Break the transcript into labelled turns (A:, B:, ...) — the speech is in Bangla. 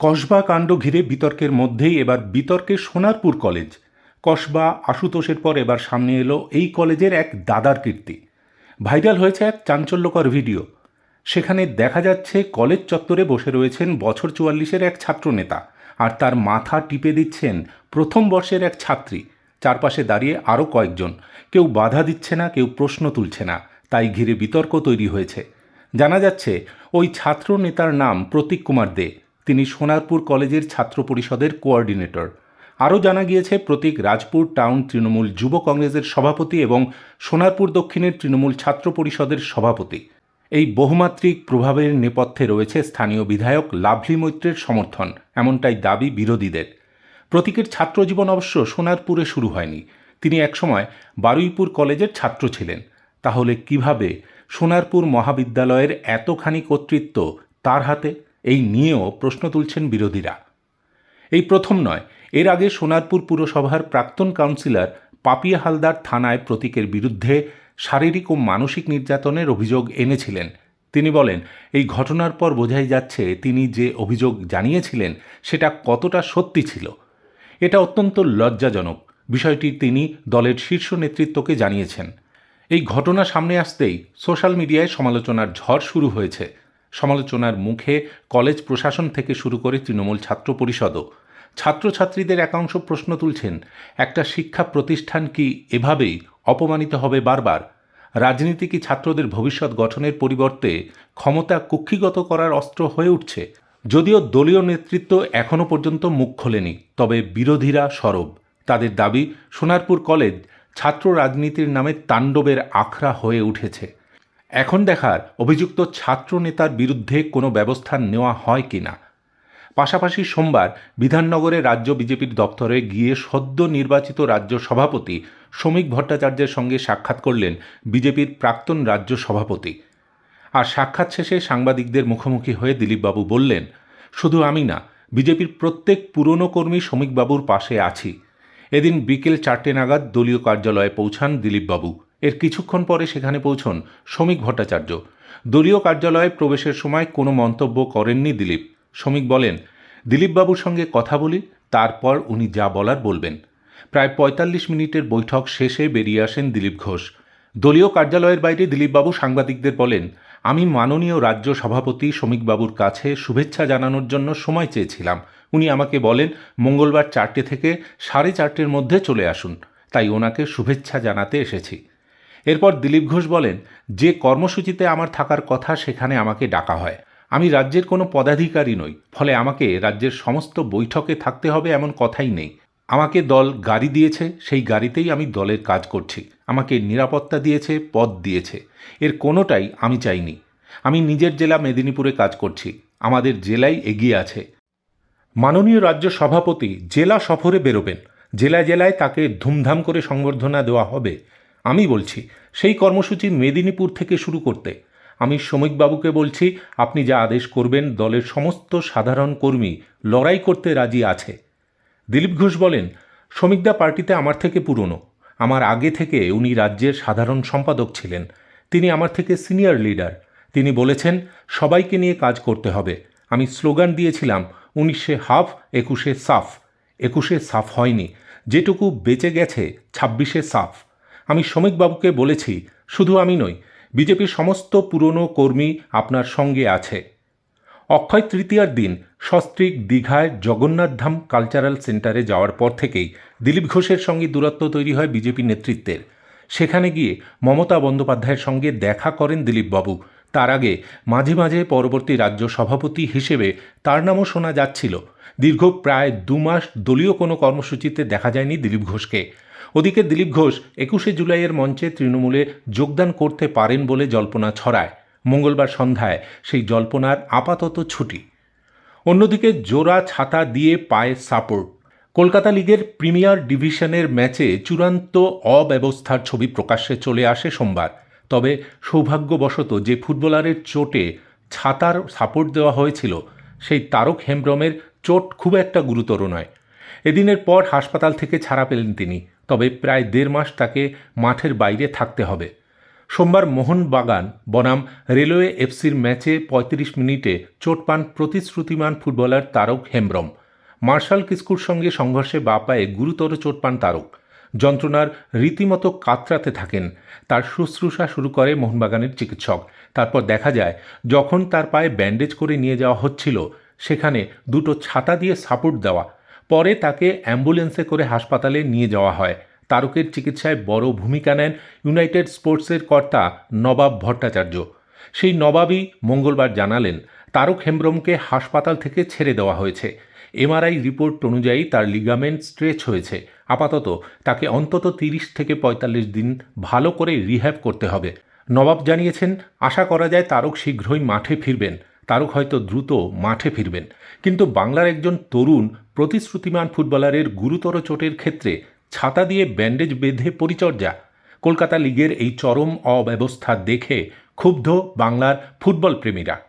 A: কসবা কাণ্ড ঘিরে বিতর্কের মধ্যেই এবার বিতর্কে সোনারপুর কলেজ। কসবা আশুতোষের পর এবার সামনে এলো এই কলেজের এক দাদার কীর্তি। ভাইরাল হয়েছে এক চাঞ্চল্যকর ভিডিও। সেখানে দেখা যাচ্ছে কলেজ চত্বরে বসে রয়েছেন বছর চুয়াল্লিশের এক ছাত্রনেতা আর তার মাথা টিপে দিচ্ছেন প্রথম বর্ষের এক ছাত্রী। চারপাশে দাঁড়িয়ে আরও কয়েকজন। কেউ বাধা দিচ্ছে না, কেউ প্রশ্ন তুলছে না। তাই ঘিরে বিতর্ক তৈরি হয়েছে। জানা যাচ্ছে, ওই ছাত্র নেতার নাম প্রতীক কুমার দে। তিনি সোনারপুর কলেজের ছাত্র পরিষদের কোঅর্ডিনেটর। আরও জানা গিয়েছে, প্রতীক রাজপুর টাউন তৃণমূল যুব কংগ্রেসের সভাপতি এবং সোনারপুর দক্ষিণের তৃণমূল ছাত্র পরিষদের সভাপতি। এই বহুমাত্রিক প্রভাবের নেপথ্যে রয়েছে স্থানীয় বিধায়ক লাভলি মৈত্রের সমর্থন, এমনটাই দাবি বিরোধীদের। প্রতীকের ছাত্রজীবন অবশ্য সোনারপুরে শুরু হয়নি। তিনি একসময় বারুইপুর কলেজের ছাত্র ছিলেন। তাহলে কীভাবে সোনারপুর মহাবিদ্যালয়ের এতখানি কর্তৃত্ব তার হাতে? এই নিয়েও প্রশ্ন তুলছেন বিরোধীরা। এই প্রথম নয়, এর আগে সোনারপুর পুরসভার প্রাক্তন কাউন্সিলর পাপিয়া হালদার থানায় প্রতীকের বিরুদ্ধে শারীরিক ও মানসিক নির্যাতনের অভিযোগ এনেছিলেন। তিনি বলেন, এই ঘটনার পর বোঝাই যাচ্ছে তিনি যে অভিযোগ জানিয়েছিলেন সেটা কতটা সত্যি ছিল। এটা অত্যন্ত লজ্জাজনক। বিষয়টি তিনি দলের শীর্ষ নেতৃত্বকে জানিয়েছেন। এই ঘটনা সামনে আসতেই সোশ্যাল মিডিয়ায় সমালোচনার ঝড় শুরু হয়েছে। সমালোচনার মুখে কলেজ প্রশাসন থেকে শুরু করে তৃণমূল ছাত্র পরিষদও। ছাত্রছাত্রীদের একাংশ প্রশ্ন তুলছেন, একটা শিক্ষা প্রতিষ্ঠান কি এভাবেই অপমানিত হবে বারবার? রাজনীতি কি ছাত্রদের ভবিষ্যৎ গঠনের পরিবর্তে ক্ষমতা কুক্ষিগত করার অস্ত্র হয়ে উঠছে? যদিও দলীয় নেতৃত্ব এখনও পর্যন্ত মুখ খোলেনি, তবে বিরোধীরা সরব। তাদের দাবি, সোনারপুর কলেজ ছাত্র রাজনীতির নামে তাণ্ডবের আখড়া হয়ে উঠেছে। এখন দেখার অভিযুক্ত ছাত্র নেতার বিরুদ্ধে কোনো ব্যবস্থা নেওয়া হয় কিনা পাশাপাশি সোমবার বিধাননগরে রাজ্য বিজেপির দপ্তরে গিয়ে সদ্য নির্বাচিত রাজ্য সভাপতি শ্রমিক ভট্টাচার্যের সঙ্গে সাক্ষাৎ করলেন বিজেপির প্রাক্তন রাজ্য সভাপতি। আর সাক্ষাৎ শেষে সাংবাদিকদের মুখোমুখি হয়ে দিলীপবাবু বললেন, শুধু আমি না, বিজেপির প্রত্যেক পুরনো কর্মী শ্রমিকবাবুর পাশে আছি। এদিন বিকেল চারটে নাগাদ দলীয় কার্যালয়ে পৌঁছান দিলীপবাবু। এর কিছুক্ষণ পরে সেখানে পৌঁছন শ্রমিক ভট্টাচার্য। দলীয় কার্যালয়ে প্রবেশের সময় কোনো মন্তব্য করেননি দিলীপ। শ্রমিক বলেন, দিলীপবাবুর সঙ্গে কথা বলি, তারপর উনি যা বলার বলবেন। প্রায় পঁয়তাল্লিশ মিনিটের বৈঠক শেষে বেরিয়ে আসেন দিলীপ ঘোষ। দলীয় কার্যালয়ের বাইরে দিলীপবাবু সাংবাদিকদের বলেন, আমি মাননীয় রাজ্য সভাপতি শ্রমিকবাবুর কাছে শুভেচ্ছা জানানোর জন্য সময় চেয়েছিলাম। উনি আমাকে বলেন, মঙ্গলবার চারটে থেকে সাড়ে চারটের মধ্যে চলে আসুন। তাই ওনাকে শুভেচ্ছা জানাতে এসেছি। এরপর দিলীপ ঘোষ বলেন, যে কর্মসূচিতে আমার থাকার কথা সেখানে আমাকে ডাকা হয়। আমি রাজ্যের কোনো পদাধিকারী নই, ফলে আমাকে রাজ্যের সমস্ত বৈঠকে থাকতে হবে এমন কথাই নেই। আমাকে দল গাড়ি দিয়েছে, সেই গাড়িতেই আমি দলের কাজ করছি। আমাকে নিরাপত্তা দিয়েছে, পদ দিয়েছে। এর কোনোটাই আমি চাইনি। আমি নিজের জেলা মেদিনীপুরে কাজ করছি। আমাদের জেলাই এগিয়ে আছে। মাননীয় রাজ্য সভাপতি জেলা সফরে বেরোবেন। জেলায় জেলায় তাকে ধুমধাম করে সংবর্ধনা দেওয়া হবে। আমি বলছি, সেই কর্মসূচি মেদিনীপুর থেকে শুরু করতে। আমি শ্রমিকবাবুকে বলছি, আপনি যা আদেশ করবেন, দলের সমস্ত সাধারণ কর্মী লড়াই করতে রাজি আছে। দিলীপ ঘোষ বলেন শ্রমিকদা পার্টিতে আমার থেকে পুরনো। আমার আগে থেকে উনি রাজ্যের সাধারণ সম্পাদক ছিলেন। তিনি আমার থেকে সিনিয়র লিডার। তিনি বলেছেন, সবাইকে নিয়ে কাজ করতে হবে। আমি স্লোগান দিয়েছিলাম, উনিশে হাফ, একুশে সাফ। একুশে সাফ হয়নি। যেটুকু বেঁচে গেছে, ছাব্বিশে সাফ। আমি শ্রমিকবাবুকে বলেছি, শুধু আমি নই, বিজেপির সমস্ত পুরনো কর্মী আপনার সঙ্গে আছে। অক্ষয় তৃতীয়ার দিন সস্ত্রীক দীঘায় জগন্নাথধাম কালচারাল সেন্টারে যাওয়ার পর থেকেই দিলীপ ঘোষের সঙ্গে দূরত্ব তৈরি হয় বিজেপি নেতৃত্বের। সেখানে গিয়ে মমতা বন্দ্যোপাধ্যায়ের সঙ্গে দেখা করেন দিলীপবাবু। তার আগে মাঝে মাঝে পরবর্তী রাজ্য সভাপতি হিসেবে তার নামও শোনা যাচ্ছিল। দীর্ঘ প্রায় দু মাস দলীয় কোনো কর্মসূচিতে দেখা যায়নি দিলীপ ঘোষকে। ওদিকে দিলীপ ঘোষ একুশে জুলাইয়ের মঞ্চে তৃণমূলে যোগদান করতে পারেন বলে জল্পনা ছড়ায়। মঙ্গলবার সন্ধ্যায় সেই জল্পনার আপাতত ছুটি। অন্যদিকে জোড়া ছাতা দিয়ে পায়ে সাপোর্ট। কলকাতা লিগের প্রিমিয়ার ডিভিশনের ম্যাচে চূড়ান্ত অব্যবস্থার ছবি প্রকাশ্যে চলে আসে সোমবার। তবে সৌভাগ্যবশত যে ফুটবলারের চোটে ছাতার সাপোর্ট দেওয়া হয়েছিল, সেই তারক হেমব্রমের চোট খুব একটা গুরুতর নয়। এদিনের পর হাসপাতাল থেকে ছাড়া পেলেন তিনি, তবে প্রায় দেড় মাস তাকে মাঠের বাইরে থাকতে হবে। সোমবার মোহনবাগান বনাম রেলওয়ে এফসির ম্যাচে ৩৫ মিনিটে চোট পান প্রতিশ্রুতিমান ফুটবলার তারক হেমব্রম। মার্শাল কিস্কুর সঙ্গে সংঘর্ষে বা পায়ে গুরুতর চোট পান তারক। যন্ত্রণার রীতিমতো কাতরাতে থাকেন। তার শুশ্রূষা শুরু করে মোহনবাগানের চিকিৎসক। তারপর দেখা যায়, যখন তার পায়ে ব্যান্ডেজ করে নিয়ে যাওয়া হচ্ছিল সেখানে দুটো ছাতা দিয়ে সাপোর্ট দেওয়া। পরে তাকে অ্যাম্বুলেন্সে করে হাসপাতালে নিয়ে যাওয়া হয়। তারকের চিকিৎসায় বড় ভূমিকা নেন ইউনাইটেড স্পোর্টসের কর্তা নবাব ভট্টাচার্য। সেই নবাবই মঙ্গলবার জানালেন, তারক হেমব্রমকে হাসপাতাল থেকে ছেড়ে দেওয়া হয়েছে। এমআরআই রিপোর্ট অনুযায়ী তার লিগামেন্ট স্ট্রেচ হয়েছে। আপাতত তাকে অন্তত তিরিশ থেকে পঁয়তাল্লিশ দিন ভালো করে রিহ্যাব করতে হবে। নবাব জানিয়েছেন, আশা করা যায় তারক শীঘ্রই মাঠে ফিরবেন। তারক হয়তো দ্রুত মাঠে ফিরবেন। কিন্তু বাংলার একজন তরুণ প্রতিশ্রুতিমান ফুটবলারের গুরুতর চোটের ক্ষেত্রে ছাতা দিয়ে ব্যান্ডেজ বেঁধে পরিচর্যা। কলকাতা লিগের এই চরম অব্যবস্থা দেখে ক্ষুব্ধ বাংলার ফুটবল প্রেমীরা